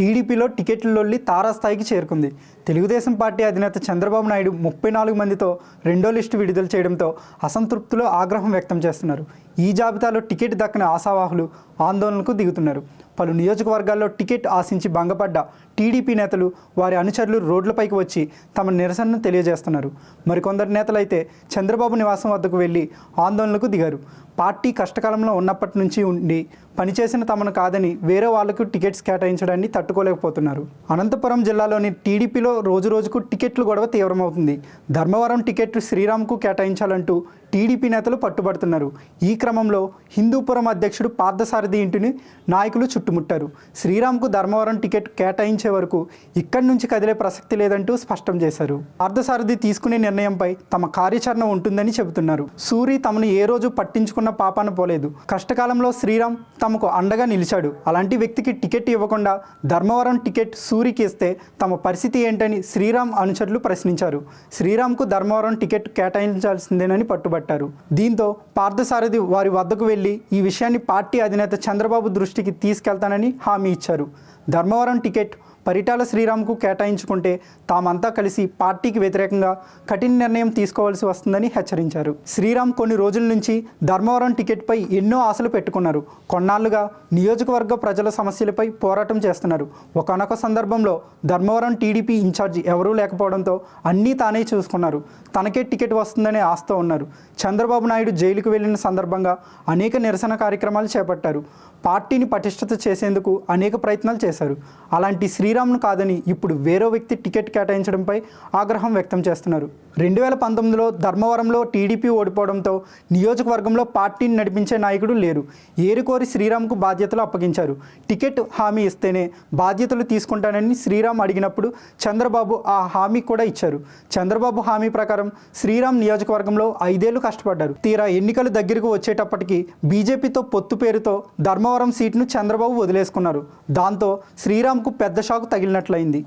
టీడీపీలో టికెట్ల తారాస్థాయికి చేరుకుంది. తెలుగుదేశం పార్టీ అధినేత చంద్రబాబు నాయుడు ముప్పై నాలుగు మందితో రెండో లిస్టు విడుదల చేయడంతో అసంతృప్తిలో ఆగ్రహం వ్యక్తం చేస్తున్నారు. ఈ జాబితాలో టికెట్ దక్కని ఆశావాహులు ఆందోళనకు దిగుతున్నారు. పలు నియోజకవర్గాల్లో టికెట్ ఆశించి భంగపడ్డ టీడీపీ నేతలు వారి అనుచరులు రోడ్లపైకి వచ్చి తమ నిరసనను తెలియజేస్తున్నారు. మరికొందరు నేతలైతే చంద్రబాబు నివాసం వద్దకు వెళ్ళి ఆందోళనకు దిగారు. పార్టీ కష్టకాలంలో ఉన్నప్పటి నుంచి ఉండి పనిచేసిన తమను కాదని వేరే వాళ్ళకు టికెట్స్ కేటాయించడాన్ని తట్టుకోలేకపోతున్నారు. అనంతపురం జిల్లాలోని టీడీపీలో రోజు రోజుకు టికెట్లు గొడవ తీవ్రమవుతుంది. ధర్మవరం టికెట్ శ్రీరామ్కు కేటాయించాలంటూ టీడీపీ నేతలు పట్టుబడుతున్నారు. ఈ క్రమంలో హిందూపురం అధ్యక్షుడు పార్థసారథి ఇంటిని నాయకులు చుట్టుముట్టారు. శ్రీరామ్కు ధర్మవరం టికెట్ కేటాయించే వరకు ఇక్కడి నుంచి కదిలే ప్రసక్తి లేదంటూ స్పష్టం చేశారు. పార్థసారథి తీసుకునే నిర్ణయంపై తమ కార్యాచరణ ఉంటుందని చెబుతున్నారు. సూరి తమను ఏ రోజు పట్టించుకున్న పాపాన పోలేదు. కష్టకాలంలో శ్రీరామ్ తమకు అండగా నిలిచాడు. అలాంటి వ్యక్తికి టికెట్ ఇవ్వకుండా ధర్మవరం టికెట్ సూరికి ఇస్తే తమ పరిస్థితి ఏంటని శ్రీరామ్ అనుచరులు ప్రశ్నించారు. శ్రీరామ్కు ధర్మవరం టికెట్ కేటాయించాల్సిందేనని పట్టుబడి చేపట్టారు దీంతో పార్థసారథి వారి వద్దకు వెళ్ళి ఈ విషయాన్ని పార్టీ అధినేత చంద్రబాబు దృష్టికి తీసుకెళ్తానని హామీ ఇచ్చారు. ధర్మవరం టికెట్ పరిటాల శ్రీరామ్కు కేటాయించుకుంటే తామంతా కలిసి పార్టీకి వ్యతిరేకంగా కఠిన నిర్ణయం తీసుకోవాల్సి వస్తుందని హెచ్చరించారు. శ్రీరామ్ కొన్ని రోజుల నుంచి ధర్మవరం టికెట్పై ఎన్నో ఆశలు పెట్టుకున్నారు. కొన్నాళ్ళుగా నియోజకవర్గ ప్రజల సమస్యలపై పోరాటం చేస్తున్నారు. ఒకనొక సందర్భంలో ధర్మవరం టీడీపీ ఇన్ఛార్జి ఎవరూ లేకపోవడంతో అన్నీ తానే చూసుకున్నారు. తనకే టికెట్ వస్తుందనే ఆస్తో ఉన్నారు. చంద్రబాబు నాయుడు జైలుకు వెళ్ళిన సందర్భంగా అనేక నిరసన కార్యక్రమాలు చేపట్టారు. పార్టీని పటిష్టత చేసేందుకు అనేక ప్రయత్నాలు చేశారు. అలాంటి శ్రీ శ్రీరామ్ను కాదని ఇప్పుడు వేరే వ్యక్తి టికెట్ కేటాయించడంపై ఆగ్రహం వ్యక్తం చేస్తున్నారు. రెండు వేల పంతొమ్మిదిలో ధర్మవరంలో టీడీపీ ఓడిపోవడంతో నియోజకవర్గంలో పార్టీని నడిపించే నాయకుడు లేరు. ఏరుకోరి శ్రీరామ్కు బాధ్యతలు అప్పగించారు. టికెట్ హామీ ఇస్తేనే బాధ్యతలు తీసుకుంటానని శ్రీరామ్ అడిగినప్పుడు చంద్రబాబు ఆ హామీ కూడా ఇచ్చారు. చంద్రబాబు హామీ ప్రకారం శ్రీరామ్ నియోజకవర్గంలో ఐదేళ్ళు కష్టపడ్డారు. తీరా ఎన్నికలు దగ్గరకు వచ్చేటప్పటికి బీజేపీతో పొత్తు పేరుతో ధర్మవరం సీట్ను చంద్రబాబు వదిలేసుకున్నారు. దాంతో శ్రీరామ్కు పెద్ద షాక్ తగిలినట్లయింది.